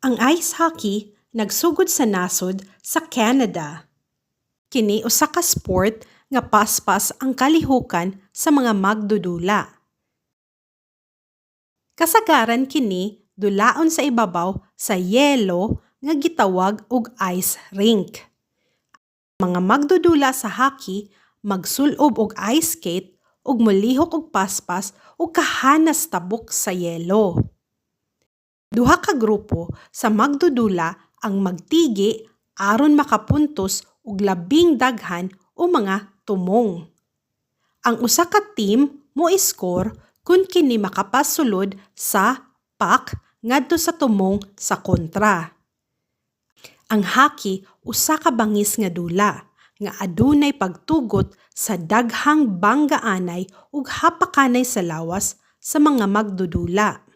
Ang ice hockey nagsugod sa nasod sa Canada. Kini usa ka sport nga paspas ang kalihukan sa mga magdudula. Kasagaran kini dulaon sa ibabaw sa yelo nga gitawag og ice rink. Mga magdudula sa hockey magsulob og ice skate ug molihok og paspas ug kahanas tabok sa yelo. Duha ka grupo sa magdudula ang magtigi aron makapuntos og labing daghan o mga tumong. Ang usa ka team mo score kung kini makapasulod sa puck ngadto sa tumong sa kontra. Ang hockey usa ka bangis nga dula nga adunay pagtugot sa daghang banggaanay ug hapakanay sa lawas sa mga magdudula.